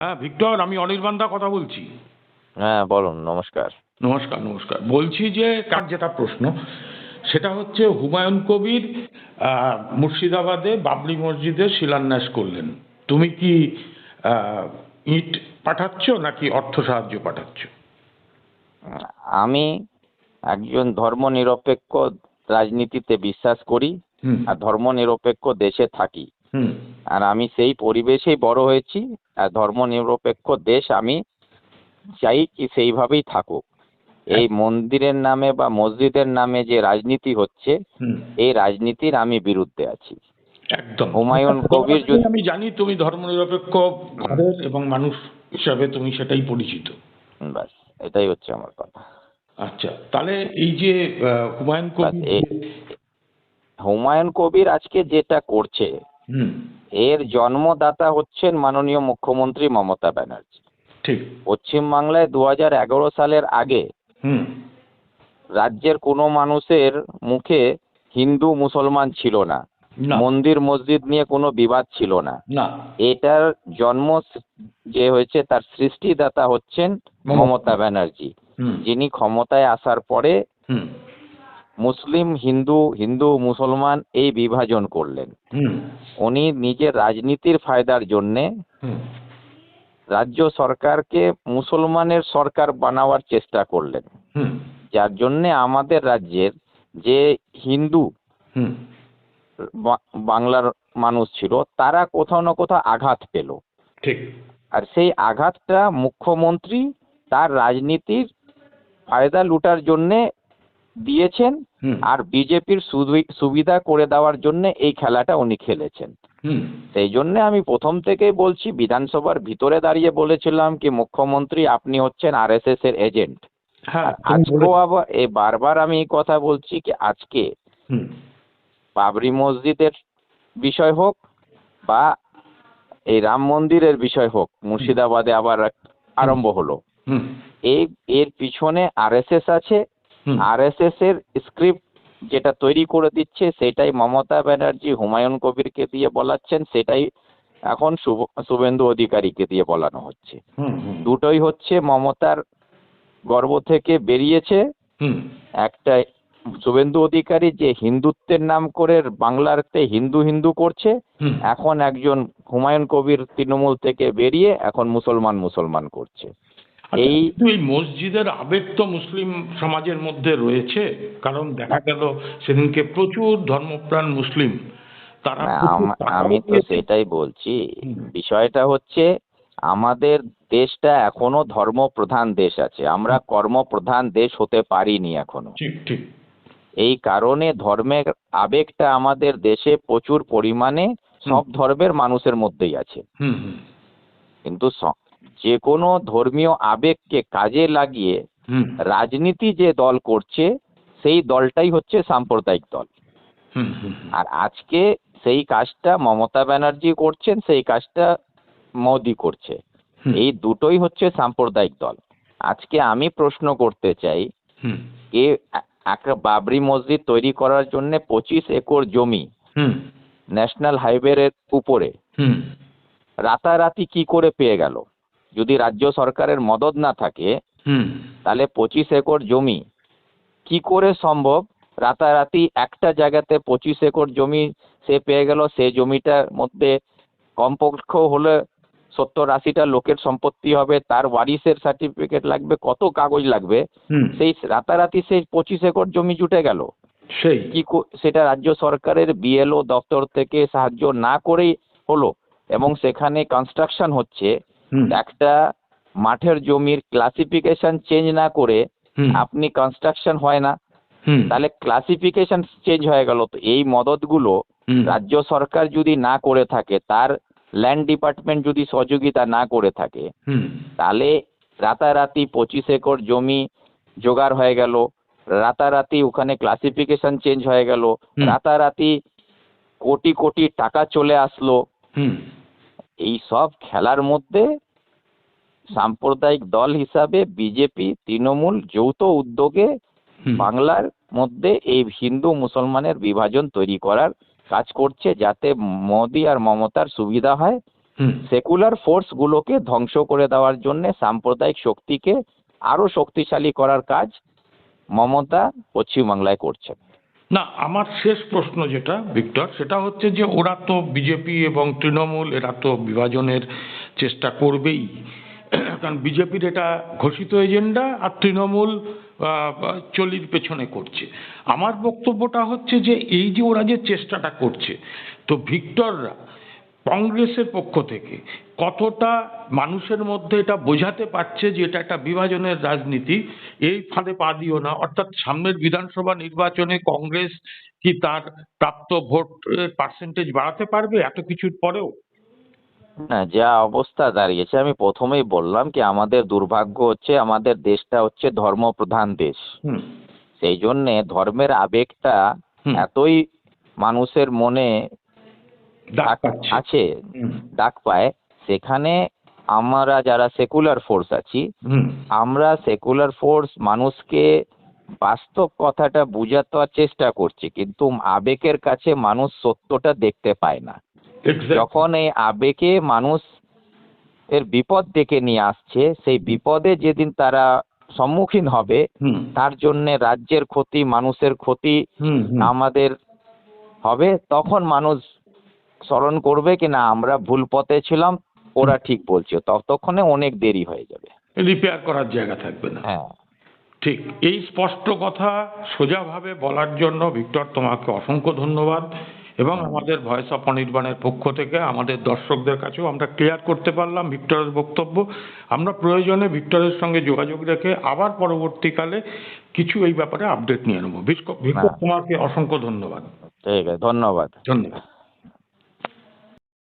হ্যাঁ ভিক্টর আমি অনির্বাণ দা কথা বলছি। হ্যাঁ বলুন নমস্কার। নমস্কার নমস্কার। বলছি যে কার যেটা প্রশ্ন সেটা হচ্ছে হুমায়ুন কবির মুর্শিদাবাদে বাবরি মসজিদে শিলান্যাস করলেন। তুমি কি ইট পাঠাচ্ছ নাকি অর্থ সাহায্য পাঠাচ্ছ? আমি একজন ধর্মনিরপেক্ষ রাজনীতিতে বিশ্বাস করি আর ধর্মনিরপেক্ষ দেশে থাকি। হুম। আর আমি সেই পরিবেশেই বড় হয়েছি আর ধর্মনিরপেক্ষ দেশ আমি চাই কি সেইভাবেই থাকুক। এই মন্দিরের নামে বা মসজিদের নামে যে রাজনীতি হচ্ছে এই রাজনীতির আমি বিরুদ্ধে আছি। একদম। হুমায়ুন কবির আমি জানি তুমি ধর্মনিরপেক্ষ ঘরের এবং মানুষ হিসাবে তুমি সেটাই পরিচিত। ব্যাস এটাই হচ্ছে আমার কথা। আচ্ছা তাহলে এই যে হুমায়ুন কবির হুমায়ুন কবির আজকে যেটা করছে এর জন্মদাতা হচ্ছেন মাননীয় মুখ্যমন্ত্রী মমতা ব্যানার্জি। ঠিক। পশ্চিমবাংলায় দু হাজার এগারো সালের আগে রাজ্যের কোনো মানুষের মুখে হিন্দু মুসলমান ছিল না। মন্দির মসজিদ নিয়ে কোনো বিবাদ ছিল না। এটার জন্ম যে হয়েছে তার সৃষ্টিদাতা হচ্ছেন মমতা। ব্যানার্জি। যিনি ক্ষমতায় আসার পরে মুসলিম হিন্দু হিন্দু মুসলমান এই বিভাজন করলেন। হুম। উনি নিজের রাজনীতির ফায়দার জন্যে রাজ্য সরকারকে মুসলমানের সরকার বানাবার চেষ্টা করলেন। হুম। যার জন্যে আমাদের রাজ্যের যে হিন্দু বাংলার মানুষ ছিল তারা কোথাও না কোথাও আঘাত পেল। ঠিক। আর সেই আঘাতটা মুখ্যমন্ত্রী তার রাজনীতির ফায়দা লুটার জন্যে দিয়েছেন আর বিজেপির সুবিধা করে দেওয়ার জন্য এই খেলাটা উনি খেলেছেন। সেই জন্য আমি প্রথম থেকেই বলছি বিধানসভার ভিতরে দাঁড়িয়ে বলেছিলাম কি মুখ্যমন্ত্রী আপনি হচ্ছেন এর এজেন্ট হ্যাঁ আর তুমি আজকেও বলে- আবার এই বারবার আমি এই কথা বলছি কি আজকে বাবরি মসজিদের বিষয় হোক বা এই রাম মন্দিরের বিষয় হোক মুর্শিদাবাদে আবার আরম্ভ হলো। হুম। এই এর পিছনে আরএসএস আছে আরএসএস এর স্ক্রিপ্ট যেটা তৈরি করে দিচ্ছে সেটাই মমতা ব্যানার্জি হুমায়ুন কবিরকে দিয়ে বলাচ্ছেন সেটাই এখন শুভ- শুভেন্দু অধিকারীকে দিয়ে বলানো হচ্ছে। দুটোই হচ্ছে মমতার গর্ব থেকে বেরিয়েছে। একটা শুভেন্দু অধিকারী যে হিন্দুত্বের নাম করে বাংলাতে হিন্দু হিন্দু করছে এখন একজন হুমায়ুন কবির তৃণমূল থেকে বেরিয়ে এখন মুসলমান মুসলমান করছে। এই কিন্তু এই মসজিদের আবেগ তো মুসলিম সমাজের মধ্যে রয়েছে কারণ দেখা গেল সেদিনকে প্রচুর ধর্মপ্রাণ মুসলিম তারা প্রচুর আম- তো সেটাই বলছি। বিষয়টা হচ্ছে আমাদের দেশটা এখনও ধর্মপ্রধান দেশ আছে আমরা কর্মপ্রধান দেশ হতে পারিনি এখনও। ঠিক ঠিক। এই কারণে ধর্মের আবেগটা আমাদের দেশে প্রচুর পরিমাণে সব ধর্মের মানুষের মধ্যেই আছে। কিন্তু যে কোনো ধর্মীয় আবেগকে কাজে লাগিয়ে রাজনীতি যে দল করছে সেই দলটাই হচ্ছে সাম্প্রদায়িক দল। আর আজকে সেই কাজটা মমতা ব্যানার্জি করছেন সেই কাজটা মোদি করছে। এই দুটোই হচ্ছে সাম্প্রদায়িক দল। আজকে আমি প্রশ্ন করতে চাই এ একটা বাবরি মসজিদ তৈরি করার জন্য পঁচিশ একর জমি ন্যাশনাল হাইওয়ের উপরে রাতারাতি কি করে পেয়ে গেল? যদি রাজ্য সরকারের মদত না থাকে তাহলে পঁচিশ একর জমি কি করে সম্ভব? রাতারাতি একটা জায়গাতে পঁচিশ একর জমি সে পেয়ে গেল সে জমিটার মধ্যে কমপক্ষ হলে সত্তর আশিটা লোকের সম্পত্তি হবে তার ওয়ারিসের সার্টিফিকেট লাগবে কত কাগজ লাগবে হুম। সেই রাতারাতি সেই পঁচিশ একর জমি জুটে গেল। সেই। কি সেটা রাজ্য সরকারের বিএলও দপ্তর থেকে সাহায্য না করেই হলো এবং সেখানে কনস্ট্রাকশন হচ্ছে। একটা মাঠের জমির ক্লাসিফিকেশন চেঞ্জ না করে আপনি কনস্ট্রাকশন হয় না। তাহলে ক্লাসিফিকেশন চেঞ্জ হয়ে গেল। তো এই মদতগুলো রাজ্য সরকার যদি না করে থাকে তার ল্যান্ড ডিপার্টমেন্ট যদি সহযোগিতা না করে থাকে তাহলে রাতারাতি পঁচিশ একর জমি জোগাড় হয়ে গেল। রাতারাতি ওখানে ক্লাসিফিকেশন চেঞ্জ হয়ে গেল। রাতারাতি কোটি কোটি টাকা চলে আসলো। এই সব খেলার মধ্যে সাম্প্রদায়িক দল হিসাবে বিজেপি তৃণমূল যৌথ উদ্যোগে বাংলার মধ্যে এই হিন্দু মুসলমানের বিভাজন তৈরি করার কাজ করছে যাতে মোদি আর মমতার সুবিধা হয়। সেকুলার ফোর্সগুলোকে ধ্বংস করে দেওয়ার জন্য সাম্প্রদায়িক শক্তিকে আরও শক্তিশালী করার কাজ মমতা পশ্চিমবাংলায় করছে না, আমার শেষ প্রশ্ন যেটা, ভিক্টর, সেটা হচ্ছে যে ওরা তো বিজেপি এবং তৃণমূল, এরা তো বিভাজনের চেষ্টা করবেই। কারণ বিজেপির এটা ঘোষিত এজেন্ডা আর তৃণমূল চলির পেছনে করছে। আমার বক্তব্যটা হচ্ছে যে এই যে ওরা যে চেষ্টাটা করছে, তো ভিক্টররা কংগ্রেসের পক্ষ থেকে কতটা মানুষের মধ্যে এটা বোঝাতে পারছে যে এটা একটা বিভাজনের রাজনীতি এই ফাঁদে পা দিও না। অর্থাৎ সামনের বিধানসভা নির্বাচনে কংগ্রেস কি তার প্রাপ্ত ভোট পার্সেন্টেজ বাড়াতে পারবে এত কিছুর পরেও? না যা অবস্থা দাঁড়িয়েছে আমি প্রথমেই বললাম কি আমাদের দুর্ভাগ্য হচ্ছে আমাদের দেশটা হচ্ছে ধর্মপ্রধান দেশ। হুম। সেই জন্যে ধর্মের আবেগটা এতই মানুষের মনে আছে ডাক পায়। সেখানে আমরা যারা সেকুলার ফোর্স আছি আমরা সেকুলার ফোর্স মানুষকে বাস্তব কথাটা বোঝাতে চেষ্টা করছি কিন্তু আবেগের কাছে মানুষ সত্যটা দেখতে পায় না। যখন এই আবেগে মানুষ এর বিপদ ডেকে নিয়ে আসছে সেই বিপদে যেদিন তারা সম্মুখীন হবে তার জন্য রাজ্যের ক্ষতি মানুষের ক্ষতি। আমাদের হবে তখন মানুষ স্মরণ করবে কি না আমরা ভুল পথে ছিলাম ওরা ঠিক বলছে। ততক্ষণে অনেক দেরি হয়ে যাবে। রিপেয়ার করার জায়গা থাকবে না। হ্যাঁ। ঠিক এই স্পষ্ট কথা সোজাভাবে বলার জন্য ভিক্টর তোমাকে অসংখ্য ধন্যবাদ এবং আমাদের ভয়েস অফ অনির্বাণের পক্ষ থেকে আমাদের দর্শকদের কাছেও আমরা ক্লিয়ার করতে পারলাম ভিক্টরের বক্তব্য। আমরা প্রয়োজনে ভিক্টরের সঙ্গে যোগাযোগ রেখে আবার পরবর্তীকালে কিছু এই ব্যাপারে আপডেট নিয়ে নেব। ভিক্টর হ্যাঁ। তোমাকে অসংখ্য ধন্যবাদ। ঠিক আছে ধন্যবাদ। ধন্যবাদ।